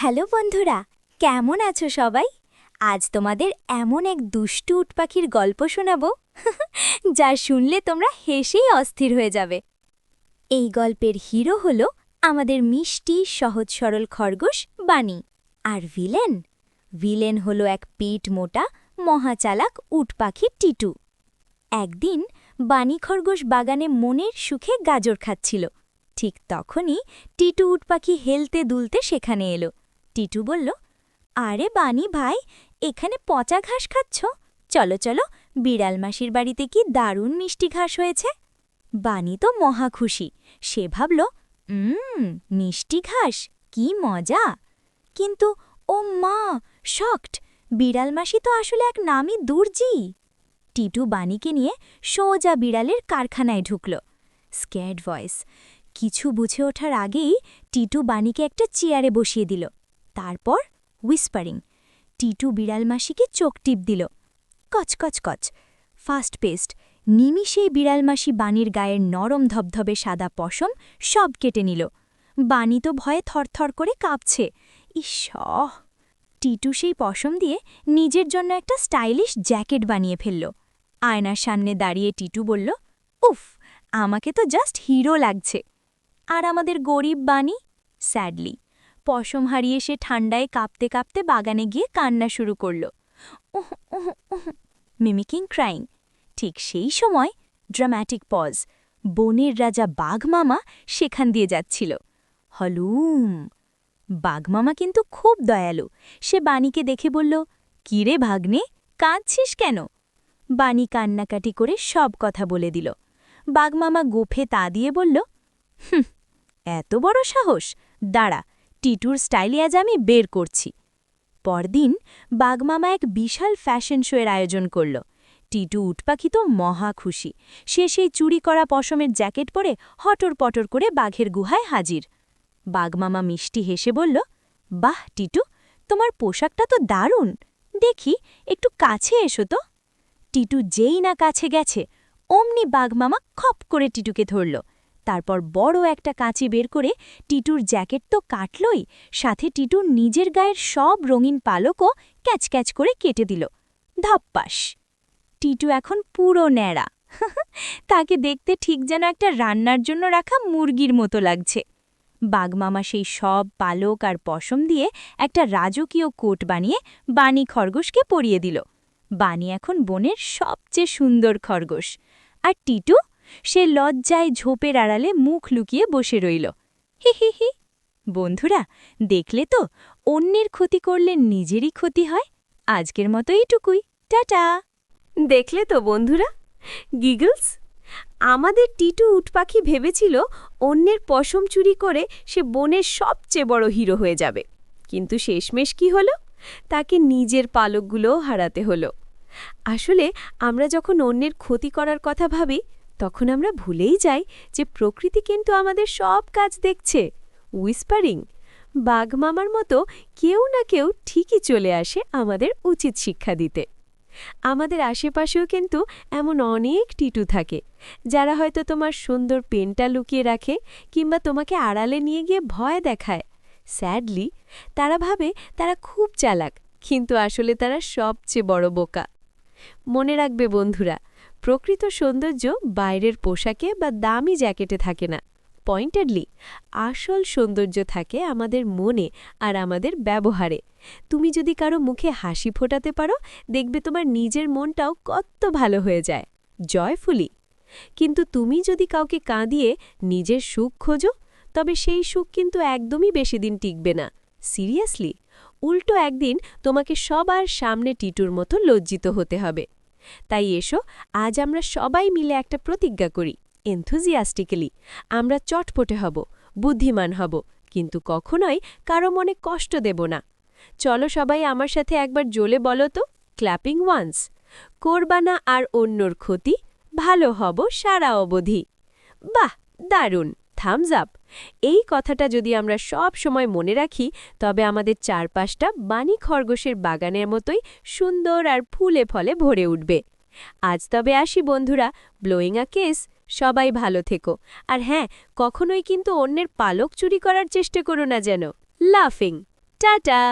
Hello বন্ধুরা, কেমন আছো সবাই? আজ তোমাদের এমন এক দুষ্টু উট পাখির গল্প শোনাবো, যা শুনলে তোমরা হেসেই অস্থির হয়ে যাবে। এই গল্পের হিরো হলো আমাদের মিষ্টি, সহজ, সরল খরগোশ বানি। আর ভিলেন? ভিলেন হলো এক পিঠ মোটা, মহাচালাক উট পাখি টিটু। একদিন বানি খরগোশ বাগানে মনের সুখে গাজর খাচ্ছিল। ঠিক তখনই টিটু উট পাখি হেলতে দুলতে সেখানে এলো। টিটু বলল, আরে বানি ভাই, এখানে পচা ঘাস খাচ্ছ? চলো চলো, বিড়াল মাসির বাড়িতে কি দারুণ মিষ্টি ঘাস হয়েছে? বানি তো মহা খুশি। সে ভাবল, উম, মিষ্টি ঘাস, কি মজা! কিন্তু, ও মা শকড বিড়াল মাসি তো আসলে এক নামই দুর্জি! টিটু বানিকে নিয়ে সোজা বিড়ালের কারখানায় ঢুকল। Scared voice. কিছু বুঝে ওঠার আগেই টিটু বানিকে একটা চেয়ারে বসিয়ে দিল। তারপর হুইসপারিং টিটু বিড়াল মাসিকে চোখ টিপ দিল। কচ কচ ফাস্ট পেস্ট নিমিষেই বিড়াল মাসি বানির গায়ের নরম ধবধবে সাদা পশম সব কেটে নিল। বানি তো ভয়ে থরথর করে কাঁপছে। ইস টিটু সেই পশম দিয়ে নিজের জন্য একটা স্টাইলিশ জ্যাকেট বানিয়ে ফেলল। আয়নার সামনে দাঁড়িয়ে টিটু বলল, উফ, আমাকে তো জাস্ট হিরো লাগছে। আর আমাদের গরিব বাণী, স্যাডলি। পশম হারিয়ে সে ঠান্ডায় কাঁপতে কাঁপতে বাগানে গিয়ে কান্না শুরু করল। মিমিকিং ক্রাইং ঠিক সেই সময় ড্রাম্যাটিক পজ বনের রাজা বাঘমামা সেখান দিয়ে যাচ্ছিল। হলুম। বাঘমামা কিন্তু খুব দয়ালু। সে বাণীকে দেখে বলল কিরে ভাগ্নে, কাঁদছিস কেন? বাণী কান্নাকাটি করে সব কথা বলে দিল। বাঘমামা গোফে তা দিয়ে বলল, হুম, এত বড় সাহস। দাঁড়া টিটুর স্টাইলে আজ আমি বের করছি। পরদিন বাগমামা এক বিশাল ফ্যাশন শোয়ের আয়োজন করল। টিটু উটপাখি তো মহা খুশি। সে সেই চুরি করা পশমের জ্যাকেট পরে হটর পটর করে বাঘের গুহায় হাজির। বাগমামা মিষ্টি হেসে বলল, বাহ টিটু, তোমার পোশাকটা তো দারুণ। দেখি, একটু কাছে এসো তো। টিটু যেই না কাছে গেছে, অমনি বাঘমামা খপ করে টিটুকে ধরল। তারপর বড় একটা কাঁচি বের করে টিটুর জ্যাকেট তো কাটলই, সাথে টিটুর নিজের গায়ের সব রঙিন পালকও ক্যাচ ক্যাচ করে কেটে দিল। ধাপ্পাস। টিটু এখন পুরো ন্যাড়া। তাকে দেখতে ঠিক যেন একটা রান্নার জন্য রাখা মুরগির মতো লাগছে। বাগমামা সেই সব পালক আর পশম দিয়ে একটা রাজকীয় কোট বানিয়ে বাণী খরগোশকে পরিয়ে দিল। বাণী এখন বনের সবচেয়ে সুন্দর খরগোশ। আর টিটু? সে লজ্জায় ঝোপের আড়ালে মুখ লুকিয়ে বসে রইল। হি হি হি। বন্ধুরা, দেখলে তো, অন্যের ক্ষতি করলে নিজেরই ক্ষতি হয়। আজকের মতো এইটুকুই। টাটা। দেখলে তো, বন্ধুরা। গিগলস, আমাদের টিটু উটপাখি ভেবেছিল অন্যের পশম চুরি করে সে বনের সবচেয়ে বড় হিরো হয়ে যাবে। কিন্তু শেষমেশ কি হলো? তাকে নিজের পালকগুলোও হারাতে হলো। আসলে আমরা যখন অন্যের ক্ষতি করার কথা ভাবি তখন আমরা ভুলেই যাই যে প্রকৃতি কিন্তু আমাদের সব কাজ দেখছে। উইসপারিং বাঘমামার মতো কেউ না কেউ ঠিকই চলে আসে আমাদের উচিত শিক্ষা দিতে। আমাদের আশেপাশেও কিন্তু এমন অনেক টিটু থাকে, যারা হয়তো তোমার সুন্দর পেনটা লুকিয়ে রাখে কিংবা তোমাকে আড়ালে নিয়ে গিয়ে ভয় দেখায়। স্যাডলি তারা ভাবে তারা খুব চালাক, কিন্তু আসলে তারা সবচেয়ে বড় বোকা। মনে রাখবে বন্ধুরা প্রকৃত সৌন্দর্য বাইরের পোশাকে বা দামি জ্যাকেটে থাকে না। পয়েন্টেডলি, আসল সৌন্দর্য থাকে আমাদের মনে আর আমাদের ব্যবহারে। তুমি যদি কারও মুখে হাসি ফোটাতে পারো, দেখবে তোমার নিজের মনটাও কত ভালো হয়ে যায়। জয়ফুলি, কিন্তু তুমি যদি কাউকে কাঁদিয়ে নিজের সুখ খোঁজো, তবে সেই সুখ কিন্তু একদমই বেশি দিন টিকবে না। সিরিয়াসলি, উল্টো একদিন তোমাকে সবার সামনে টিটুর মতো লজ্জিত হতে হবে। তাই এসো, আজ আমরা সবাই মিলে একটা প্রতিজ্ঞা করি এনথুজিয়াস্টিক্যালি আমরা চটপটে হব, বুদ্ধিমান হব, কিন্তু কখনোই কারও মনে কষ্ট দেব না। চলো সবাই আমার সাথে একবার জ্বলে বলো তো ক্ল্যাপিং ওয়ান্স করবানা আর অন্যর ক্ষতি, ভালো হব সারা অবধি। বাহ, দারুণ! থামস আপ এই কথাটা যদি আমরা সব সময় মনে রাখি, তবে আমাদের চারপাশটা বাণী খরগোশের বাগানের মতোই সুন্দর আর ফুলে ফলে ভরে উঠবে। আজ তবে আসি বন্ধুরা ব্লোয়িং আ কেস সবাই ভালো থেকো। আর হ্যাঁ কখনোই কিন্তু অন্যের পালক চুরি করার চেষ্টা করো না যেন। লাফিং টাটা!